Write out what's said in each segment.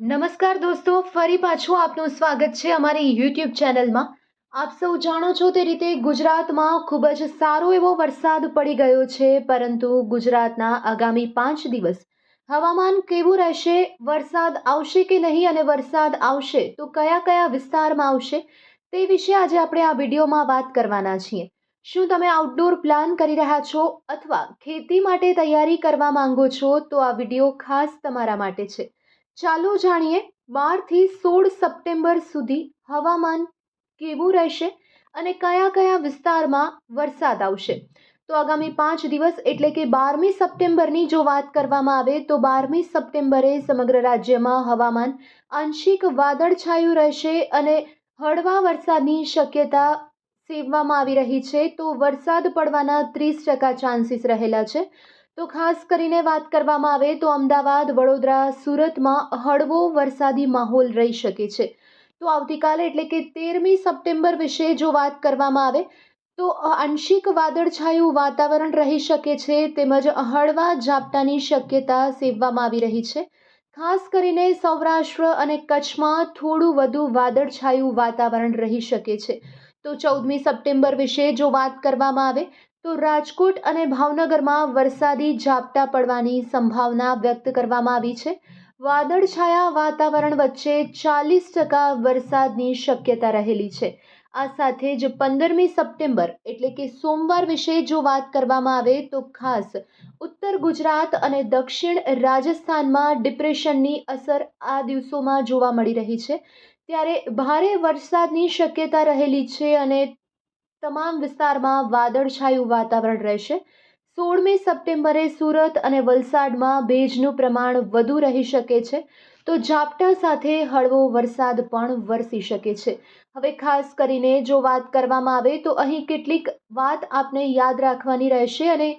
નમસ્કાર દોસ્તો, ફરી પાછું આપનું સ્વાગત છે અમારી યુટ્યુબ ચેનલમાં આપ સૌ જાણો છો તે રીતે ગુજરાતમાં ખૂબ જ સારો એવો વરસાદ પડી ગયો છે, પરંતુ ગુજરાતના આગામી પાંચ દિવસ હવામાન કેવું રહેશે, વરસાદ આવશે કે નહીં અને વરસાદ આવશે તો કયા કયા વિસ્તારમાં આવશે તે વિશે આજે આપણે આ વિડીયોમાં વાત કરવાના છીએ. શું તમે આઉટડોર પ્લાન કરી રહ્યા છો અથવા ખેતી માટે તૈયારી કરવા માંગો છો તો આ વીડિયો ખાસ તમારા માટે છે. ચાલો જાણીએ બારથી સોળ સપ્ટેમ્બર સુધી હવામાન કેવું રહેશે અને કયા કયા વિસ્તારમાં વરસાદ આવશે. તો આગામી પાંચ દિવસ એટલે કે બારમી સપ્ટેમ્બરની જો વાત કરવામાં આવે તો બારમી સપ્ટેમ્બરે સમગ્ર રાજ્યમાં હવામાન આંશિક વાદળછાયું રહેશે અને હળવા વરસાદની શક્યતા સેવવામાં આવી રહી છે. તો વરસાદ પડવાના ત્રીસ ટકા ચાન્સીસ રહેલા છે. તો ખાસ કરીને વાત કરવામાં આવે તો અમદાવાદ, વડોદરા, સુરતમાં હળવો વરસાદી માહોલ રહી શકે છે. તો આવતીકાલે એટલે કે તેરમી સપ્ટેમ્બર વિશે જો વાત કરવામાં આવે તો આંશિક વાદળછાયું વાતાવરણ રહી શકે છે તેમજ હળવા ઝાપટાની શક્યતા સેવવામાં આવી રહી છે. ખાસ કરીને સૌરાષ્ટ્ર અને કચ્છમાં થોડું વધુ વાદળછાયું વાતાવરણ રહી શકે છે. તો ચૌદમી સપ્ટેમ્બર વિશે જો વાત કરવામાં આવે તો રાજકોટ અને ભાવનગરમાં વરસાદી ઝાપટા પડવાની સંભાવના વ્યક્ત કરવામાં આવી છે. વાદળછાયા વાતાવરણ વચ્ચે ચાલીસ ટકા વરસાદની શક્યતા રહેલી છે. આ સાથે જ પંદરમી સપ્ટેમ્બર એટલે કે સોમવાર વિશે જો વાત કરવામાં આવે તો ખાસ ઉત્તર ગુજરાત અને દક્ષિણ રાજસ્થાનમાં ડિપ્રેશનની અસર આ દિવસોમાં જોવા મળી રહી છે. ત્યારે ભારે વરસાદની શક્યતા રહેલી છે અને તમામ વિસ્તારમાં વાદળછાયું વાતાવરણ રહેશે. સોળમી સપ્ટેમ્બરે સુરત અને વલસાડમાં ભેજનું પ્રમાણ વધુ રહી શકે છે. તો ઝાપટા સાથે હળવો વરસાદ પણ વરસી શકે છે. હવે ખાસ કરીને જો વાત કરવામાં આવે તો અહીં કેટલીક વાત આપને યાદ રાખવાની રહેશે અને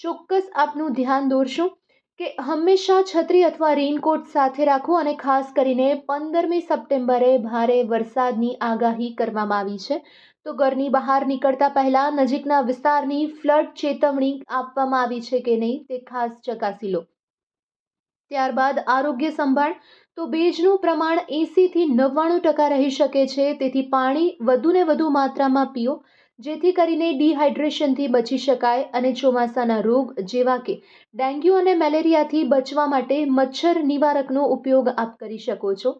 ચોક્કસ આપનું ધ્યાન દોરશું. કે હંમેશા છત્રી અથવા રેઇનકોટ સાથે રાખો અને ખાસ કરીને પંદરમી સપ્ટેમ્બરે ભારે વરસાદની આગાહી કરવામાં આવી છે. તો ઘરની બહાર નીકળતા પહેલાં નજીકના વિસ્તારની ફ્લડ ચેતવણી આપવામાં આવી છે કે નહીં તે ખાસ ચકાસી લો. ત્યારબાદ આરોગ્ય સંભાળ. તો ભેજનું પ્રમાણ એંસીથી નવ્વાણું ટકા રહી શકે છે, તેથી પાણી વધુને વધુ માત્રામાં પીઓ. જેથી કરીને ડિહાઇડ્રેશનથી બચી શકાય અને ચોમાસાના રોગ જેવા કે ડેન્ગ્યુ અને મેલેરિયાથી બચવા માટે મચ્છર નિવારકનો ઉપયોગ આપ કરી શકો છો.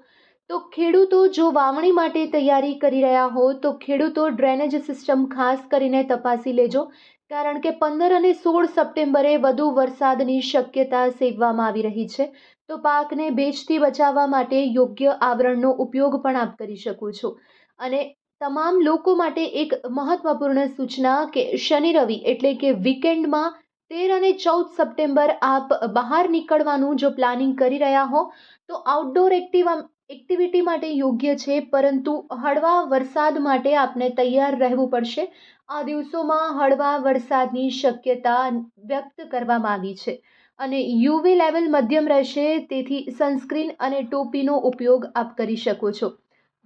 તો ખેડૂતો જો વાવણી માટે તૈયારી કરી રહ્યા હો, તો ખેડૂતો ડ્રેનેજ સિસ્ટમ ખાસ કરીને તપાસી લેજો, કારણ કે પંદર અને સોળ સપ્ટેમ્બરે વધુ વરસાદની શક્યતા સેવવામાં આવી રહી છે. તો પાકને ભેજથી બચાવવા માટે યોગ્ય આવરણનો ઉપયોગ પણ આપ કરી શકો છો. અને તમામ લોકો માટે એક મહત્વપૂર્ણ સૂચના કે શનિ રવિ એટલે કે વીકેન્ડમાં તેર અને ચૌદ સપ્ટેમ્બર આપ બહાર નીકળવાનું જો પ્લાનિંગ કરી રહ્યા હો, તો આઉટડોર એક્ટિવા એક્ટિવિટી માટે યોગ્ય છે, પરંતુ હળવા વરસાદ માટે આપને તૈયાર રહેવું પડશે. આ દિવસોમાં હળવા વરસાદની શક્યતા વ્યક્ત કરવામાં આવી છે અને યુવી લેવલ મધ્યમ રહેશે, તેથી સનસ્ક્રીન અને ટોપીનો ઉપયોગ આપ કરી શકો છો.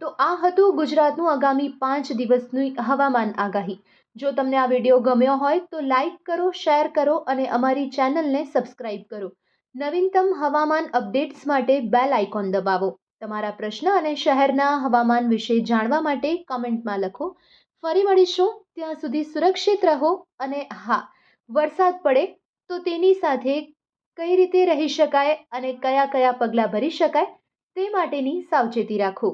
તો આ હતું ગુજરાતનું આગામી પાંચ દિવસની હવામાન આગાહી. જો તમને આ વીડિયો ગમ્યો હોય તો લાઈક કરો, શેર કરો અને અમારી ચેનલને સબસ્ક્રાઈબ કરો. નવીનતમ હવામાન અપડેટ્સ માટે બેલ આઇકોન દબાવો. તમારા પ્રશ્ન અને શહેરના હવામાન વિશે જાણવા માટે કમેન્ટમાં લખો. ફરી મળીશું. ત્યાં સુધી સુરક્ષિત રહો અને હા, વરસાદ પડે તો તેની સાથે કઈ રીતે રહી શકાય અને કયા કયા પગલાં ભરી શકાય તે માટેની સાવચેતી રાખો.